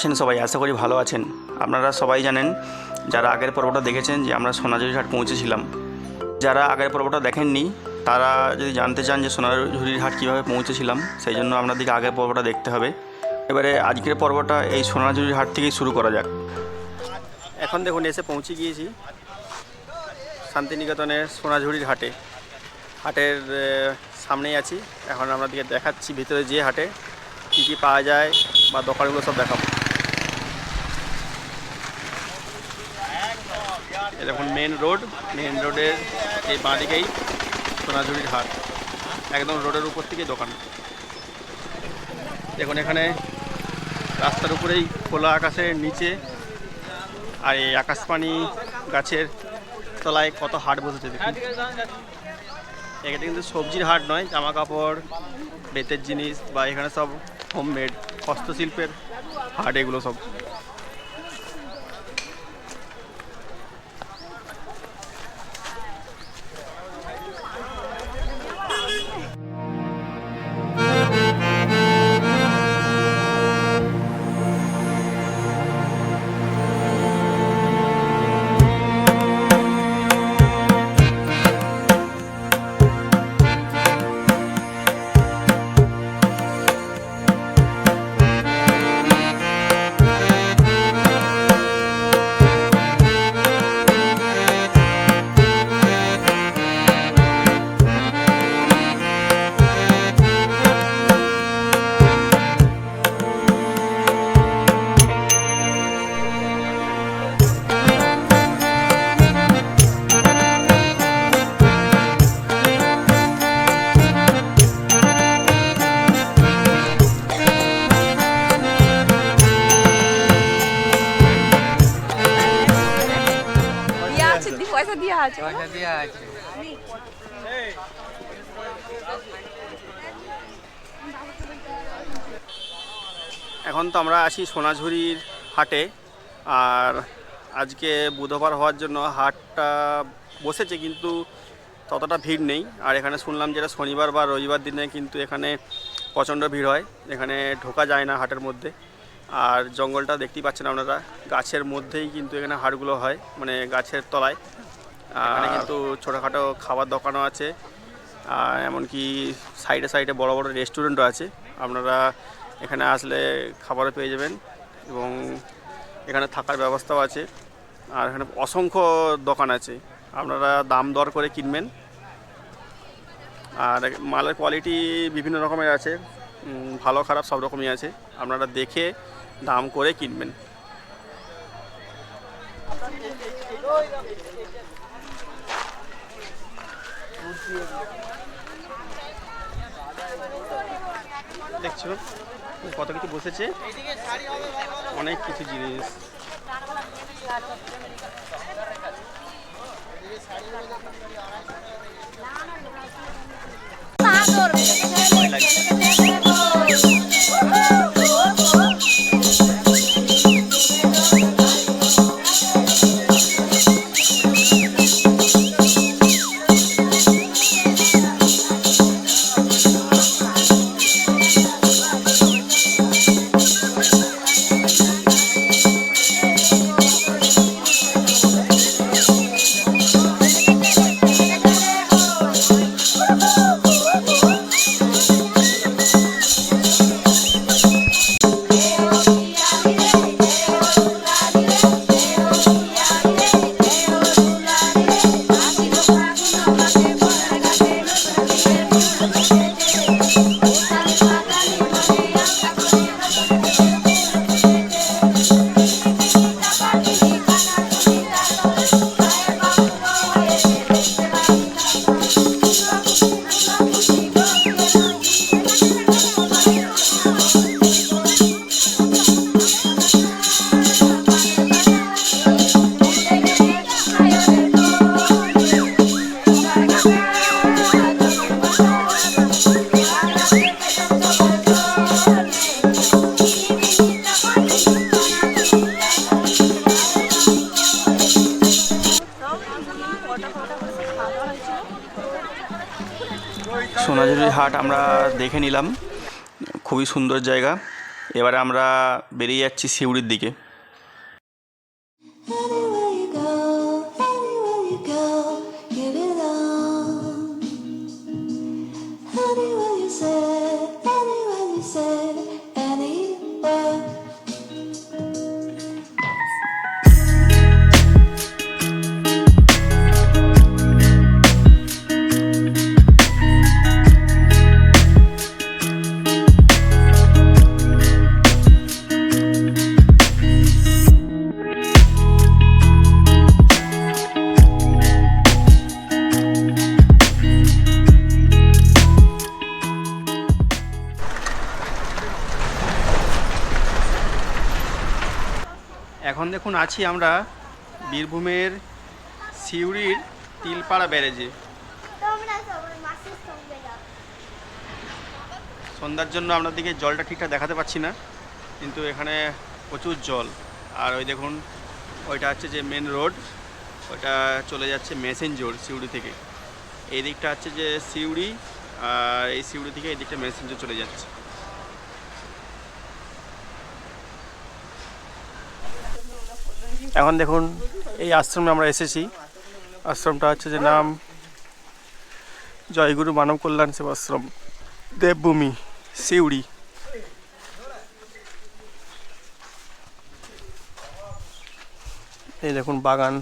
আছেন সবাই, আশা করি ভালো আছেন। আপনারা সবাই জানেন, যারা আগের পর্বটা দেখেছেন যে আমরা সোনাঝুরি হাট পৌঁছেছিলাম। যারা আগের পর্বটা দেখেননি, তারা যদি জানতে চান যে সোনাঝুরির হাট কীভাবে পৌঁছেছিলাম, সেই জন্য আপনাদেরকে আগের পর্বটা দেখতে হবে। এবারে আজকের পর্বটা এই সোনাঝুরির হাট থেকেই শুরু করা যাক। এখন দেখুন, এসে পৌঁছে গিয়েছি শান্তিনিকেতনের সোনাঝুরির হাটে। হাটের সামনেই আছি। এখন আপনাদেরকে দেখাচ্ছি ভিতরে যে হাটে কী কী পাওয়া যায় বা দোকানগুলো সব দেখাবো এই দেখুন মেন রোড মেন রোডের এই বাঁদিকেই সোনাঝুরির হাট। একদম রোডের উপর থেকে দোকান। দেখুন, এখানে রাস্তার উপরেই খোলা আকাশের নিচে আর এই আকাশপানি গাছের তলায় কত হাট বসেছে, দেখুন। এখানে কিন্তু সবজির হাট নয় জামা কাপড় বেতের জিনিস বা এখানে সব হোমমেড হস্তশিল্পের হাট, এগুলো সব। এখন তো আমরা আছি সোনাঝুরির হাটে, আর আজকে বুধবার হওয়ার জন্য হাটটা বসেছে কিন্তু ততটা ভিড় নেই। আর এখানে শুনলাম যেটা শনিবার বা রবিবার দিনে কিন্তু এখানে প্রচণ্ড ভিড় হয়, এখানে ঢোকা যায় না হাটের মধ্যে। আর জঙ্গলটা দেখতেই পাচ্ছেন আপনারা, গাছের মধ্যেই কিন্তু এখানে হাটগুলো হয় মানে গাছের তলায়। এখানে কিন্তু ছোটোখাটো খাবার দোকানও আছে, আর এমনকি সাইডে সাইডে বড় বড় রেস্টুরেন্টও আছে। আপনারা এখানে আসলে খাবারও পেয়ে যাবেন এবং এখানে থাকার ব্যবস্থাও আছে, আর এখানে অসংখ্য দোকান আছে। আপনারা দাম দর করে কিনবেন। আর মালের কোয়ালিটি বিভিন্ন রকমের আছে ভালো খারাপ সব রকমই আছে। আপনারা দেখে দাম করে কিনবেন। দেখছ? কত কিছু বসেছে। অনেক কিছু জিনিস। ভয় দেখে নিলাম। খুবই সুন্দর জায়গা। এবারে আমরা বেরিয়ে যাচ্ছি সিউড়ির দিকে। এখন দেখুন আছি আমরা বীরভূমের সিউড়ির তিলপাড়া ব্যারেজে। সন্ধ্যার জন্য আপনাদেরকে জলটা ঠিকঠাক দেখাতে পাচ্ছি না কিন্তু এখানে প্রচুর জল। আর ওই দেখুন ওইটা হচ্ছে যে মেন রোড ওইটা চলে যাচ্ছে মেসেঞ্জোর সিউড়ি থেকে। এই দিকটা হচ্ছে যে সিউড়ি আর এই সিউড়ি থেকে এই দিকটা মেসেঞ্জোর চলে যাচ্ছে। এখন দেখুন, এই আশ্রমে আমরা এসেছি। আশ্রমটা হচ্ছে যে নাম জয়গুরু মানব কল্যাণ সেবাশ্রম দেবভূমি, সিউড়ি। এই দেখুন, বাগান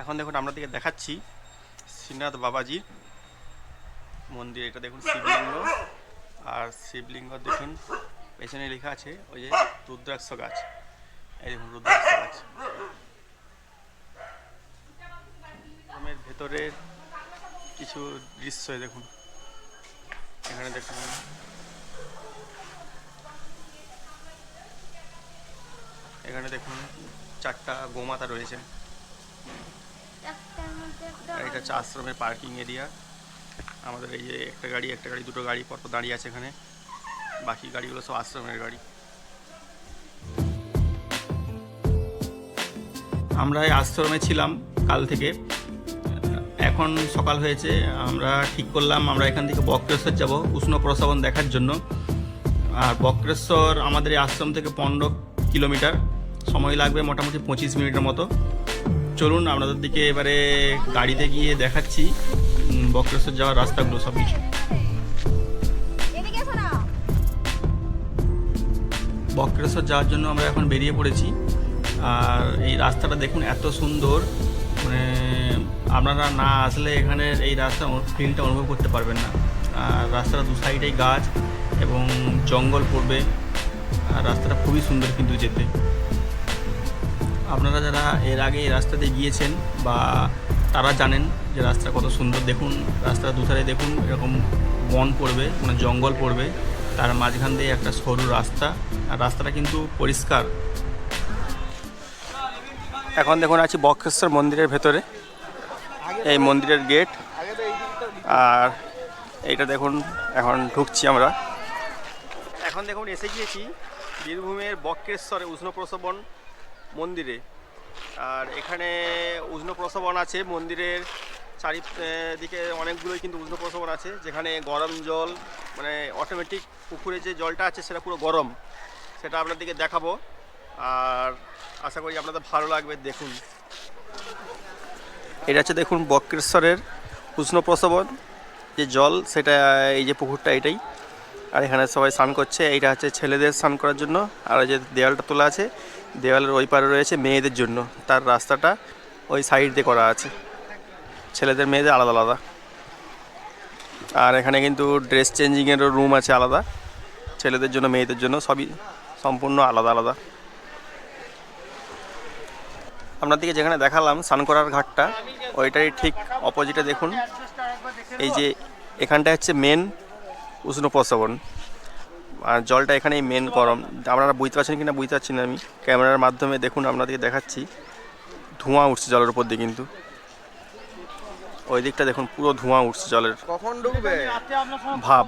এখন দেখুন আপনাদেরকে দেখাচ্ছি শ্রীনাথ বাবাজির মন্দির। এটা দেখুন শিবলিঙ্গ। আর শিবলিঙ্গ দেখুন, পেছনে লেখা আছে ওই যে রুদ্রাক্ষ গাছ। এই দেখুন, রুদ্রাক্ষ গাছ। ভেতরের কিছু দৃশ্য দেখুন। এখানে দেখুন। এখানে দেখুন চারটা গোমাতা রয়েছে একটার মধ্যে একটা আর এটা হচ্ছে আশ্রমের পার্কিং এরিয়া। আমাদের এই যে একটা গাড়ি একটা গাড়ি, দুটো গাড়ি পরপর দাঁড়িয়ে আছে এখানে। বাকি গাড়িগুলো সব আশ্রমের গাড়ি। আমরা এই আশ্রমে ছিলাম কাল থেকে। এখন সকাল হয়েছে, আমরা ঠিক করলাম, আমরা এখান থেকে বক্রেশ্বর যাব উষ্ণ প্রসবন দেখার জন্য। আর বক্রেশ্বর আমাদের এই আশ্রম থেকে পনেরো কিলোমিটার। সময় লাগবে মোটামুটি পঁচিশ মিনিটের মতো। চলুন আপনাদের দিকে এবারে গাড়িতে গিয়ে দেখাচ্ছি বক্রেশ্বর যাওয়ার রাস্তাগুলো সব কিছু বক্রেশ্বর যাওয়ার জন্য আমরা এখন বেরিয়ে পড়েছি। আর এই রাস্তাটা দেখুন এত সুন্দর মানে আপনারা না আসলে এখানে এই রাস্তা ফিলটা অনুভব করতে পারবেন না। আর রাস্তাটা দু সাইডেই গাছ এবং জঙ্গল পড়বে। আর রাস্তাটা খুবই সুন্দর কিন্তু যেতে। আপনারা যারা এর আগে এই রাস্তাতে গিয়েছেন বা তারা জানেন যে রাস্তা কত সুন্দর, দেখুন, রাস্তার দুধারে দেখুন, এরকম বন পড়বে মানে জঙ্গল পড়বে, তার মাঝখান দিয়ে একটা সরু রাস্তা, আর রাস্তাটা কিন্তু পরিষ্কার। এখন দেখুন, আছি বক্রেশ্বর মন্দিরের ভেতরে, এই মন্দিরের গেট, আর এইটা দেখুন, এখন ঢুকছি আমরা। এখন দেখুন, এসে গিয়েছি বীরভূমের বক্রেশ্বরে উষ্ণ প্রসবন মন্দিরে। আর এখানে উষ্ণ প্রসবন আছে, মন্দিরের চারিদিকে অনেকগুলোই কিন্তু উষ্ণ প্রসবন আছে, যেখানে গরম জল মানে অটোমেটিক পুকুরে যে জলটা আছে সেটা পুরো গরম। সেটা আপনাদেরকে দেখাবো। আর আশা করি আপনাদের ভালো লাগবে, দেখুন। এটা হচ্ছে দেখুন বক্রেশ্বরের উষ্ণ প্রসবন যে জল, সেটা, এই যে পুকুরটা এটাই। আর এখানে সবাই স্নান করছে, এইটা হচ্ছে ছেলেদের স্নান করার জন্য। আর যে দেওয়ালটা তোলা আছে দেওয়ালের ওই পারে রয়েছে মেয়েদের জন্য। তার রাস্তাটা ওই সাইড দিয়ে করা আছে। ছেলেদের মেয়েদের আলাদা আলাদা। আর এখানে কিন্তু ড্রেস চেঞ্জিংয়েরও রুম আছে আলাদা। ছেলেদের জন্য, মেয়েদের জন্য সবই সম্পূর্ণ আলাদা আলাদা। আপনাদেরকে যেখানে দেখালাম স্নান করার ঘাটটা, ওইটারই ঠিক অপোজিটে দেখুন। এই যে এখানটা হচ্ছে মেন উষ্ণ প্রসবন আর জলটা এখানেই মেন গরম। আপনারা বুঝতে পারছেন কিনা বুঝতে পারছি না আমি। ক্যামেরার মাধ্যমে দেখুন আপনাদেরকে দেখাচ্ছি। ধোঁয়া উঠছে জলের উপর দিয়ে কিন্তু। ওই দিকটা দেখুন পুরো ধোঁয়া উঠছে জলের কখন ভাব।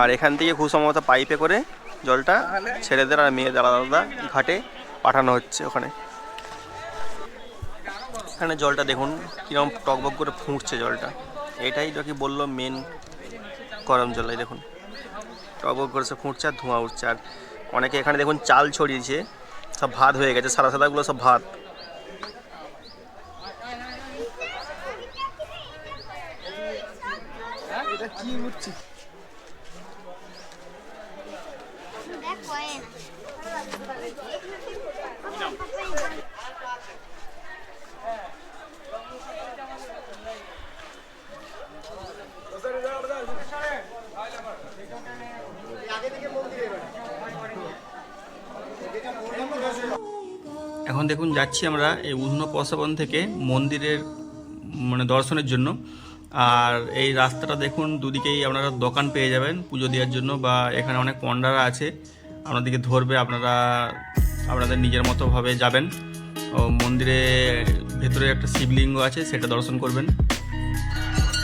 আর এখান থেকে খুব সম্ভবত পাইপে করে জলটা ছেলেদের আর মেয়েদের আলাদা আলাদা ঘাটে পাঠানো হচ্ছে ওখানে। এখানে জলটা দেখুন কীরকম টকবক করে ফুঁকছে জলটা। এটাই নাকি বলল মেন গরম জল দেখুন। টকবক করেছে আর ধোঁয়া উঠছে। আর অনেকে এখানে দেখুন চাল ছড়িয়েছে, সব ভাত হয়ে গেছে, সাদা সাদাগুলো সব ভাত। কি উঠছে দেখ কয়েন এখন দেখুন, যাচ্ছি আমরা এই উষ্ণ প্রসাবন থেকে মন্দিরের মানে দর্শনের জন্য। আর এই রাস্তাটা দেখুন, দুদিকেই আপনারা দোকান পেয়ে যাবেন পুজো দেওয়ার জন্য, বা এখানে অনেক পণ্ডারা আছে। আপনাদেরকে ধরবে, আপনারা, আপনাদের নিজের মতোভাবে যাবেন। ও মন্দিরে ভেতরে একটা শিবলিঙ্গ আছে, সেটা দর্শন করবেন।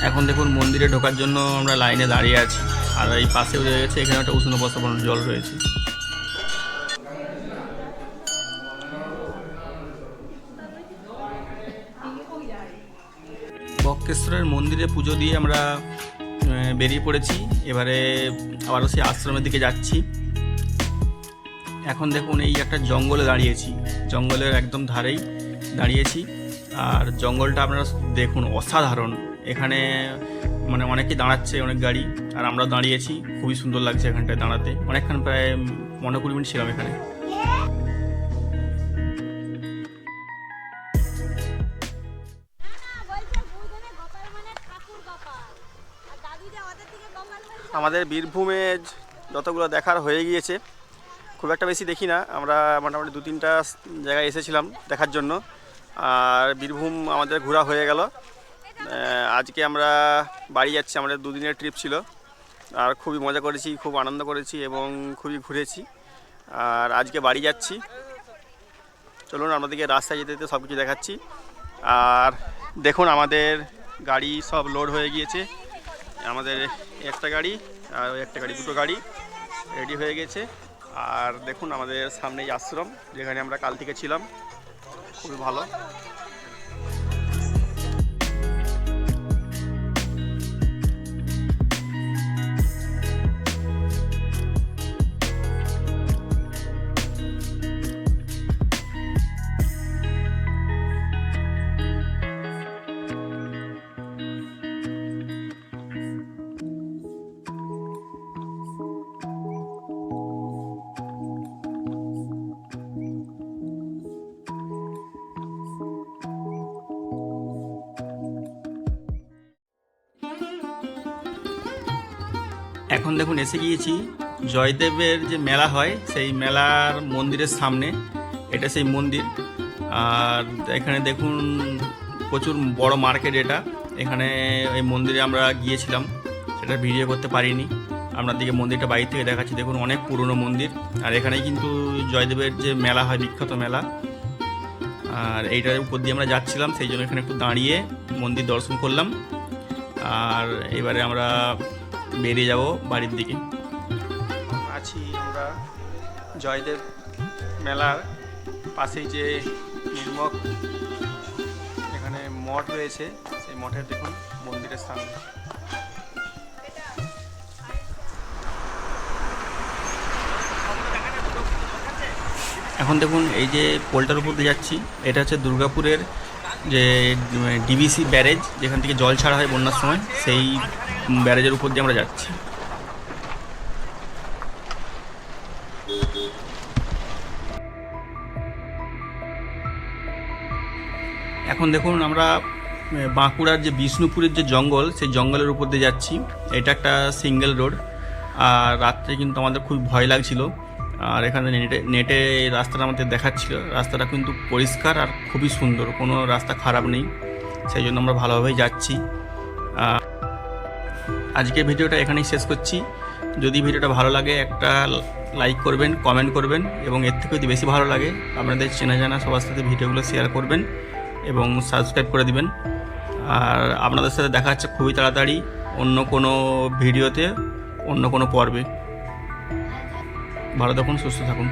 এখন দেখুন, মন্দিরে ঢোকার জন্য আমরা লাইনে দাঁড়িয়ে আছি। আর এই পাশেও রয়েছে এখানে একটা উষ্ণ প্রসাবন জল রয়েছে। বক্রেশ্বরের মন্দিরে পুজো দিয়ে আমরা বেরিয়ে পড়েছি। এবারে আবারও সেই আশ্রমের দিকে যাচ্ছি। এখন দেখুন, এই একটা জঙ্গলে দাঁড়িয়েছি। জঙ্গলের একদম ধারেই দাঁড়িয়েছি। আর জঙ্গলটা আপনারা দেখুন, অসাধারণ। এখানে মানে অনেকেই দাঁড়াচ্ছে, অনেক গাড়ি। আর আমরা দাঁড়িয়েছি। খুবই সুন্দর লাগছে এখানটায় দাঁড়াতে। অনেকক্ষণ প্রায় পনেরো কুড়ি মিনিট ছিলাম এখানে। আমাদের বীরভূমে যতগুলো দেখার হয়ে গিয়েছে, খুব একটা বেশি দেখি না। আমরা মোটামুটি দু তিনটা জায়গায় এসেছিলাম দেখার জন্য। আর বীরভূম আমাদের ঘোরা হয়ে গেল। আজকে আমরা বাড়ি যাচ্ছি, আমাদের দুদিনের ট্রিপ ছিল। আর খুবই মজা করেছি, খুব আনন্দ করেছি এবং খুবই ঘুরেছি। আর আজকে বাড়ি যাচ্ছি। চলুন আপনাদেরকে রাস্তায় যেতে যেতে সব কিছু দেখাচ্ছি। আর দেখুন, আমাদের গাড়ি সব লোড হয়ে গিয়েছে। আমাদের একটা গাড়ি আর একটা গাড়ি, দুটো গাড়ি রেডি হয়ে গেছে। আর দেখুন আমাদের সামনেই আশ্রম, যেখানে আমরা কাল থেকে ছিলাম। খুবই ভালো। এখন দেখুন, এসে গিয়েছি। জয়দেবের যে মেলা হয়, সেই মেলার মন্দিরের সামনে, এটা সেই মন্দির। আর এখানে দেখুন, প্রচুর বড় মার্কেট এটা। এখানে এই মন্দিরে আমরা গিয়েছিলাম, সেটা ভিডিও করতে পারিনি। আপনাদেরকে মন্দিরটা বাইরে থেকে দেখাচ্ছি। দেখুন, অনেক পুরনো মন্দির। আর এখানেই কিন্তু জয়দেবের যে মেলা হয়, বিখ্যাত মেলা। আর এইটার উপর দিয়ে আমরা যাচ্ছিলাম, সেই জন্য এখানে একটু দাঁড়িয়ে মন্দির দর্শন করলাম। আর এবারে আমরা বেরিয়ে যাব বাড়ির দিকে। আছি আমরা জয়দেব মেলার পাশেই যে নির্মক এখানে মঠ রয়েছে সেই মঠের দেখুন মন্দিরের সামনে। এখন দেখুন এই যে পোলটার উপর দিয়ে যাচ্ছি এটা হচ্ছে দুর্গাপুরের যে ডিবিসি ব্যারেজ যেখান থেকে জল ছাড়া হয় বন্যার সময় সেই ব্যারেজের উপর দিয়ে আমরা যাচ্ছি। এখন দেখুন আমরা বাঁকুড়ার যে বিষ্ণুপুরের যে জঙ্গল, সেই জঙ্গলের উপর দিয়ে যাচ্ছি। এটা একটা সিঙ্গেল রোড। আর রাত্রে কিন্তু আমাদের খুব ভয় লাগছিল। আর এখানে নেটে নেটে রাস্তাটা আমাদের দেখাচ্ছিল। রাস্তাটা কিন্তু পরিষ্কার আর খুবই সুন্দর। কোনো রাস্তা খারাপ নেই। সেই জন্য আমরা ভালোভাবেই যাচ্ছি। আহ, আজকের ভিডিওটা এখানেই শেষ করছি। যদি ভিডিওটা ভালো লাগে একটা লাইক করবেন কমেন্ট করবেন এবং এর থেকে যদি বেশি ভালো লাগে আপনাদের চেনা জানা সবার সাথে ভিডিওগুলো শেয়ার করবেন এবং সাবস্ক্রাইব করে দিবেন। আর আপনাদের সাথে দেখা হচ্ছে খুবই তাড়াতাড়ি অন্য কোনো ভিডিওতে অন্য কোনো পর্বে। ভালো থাকুন সুস্থ থাকুন।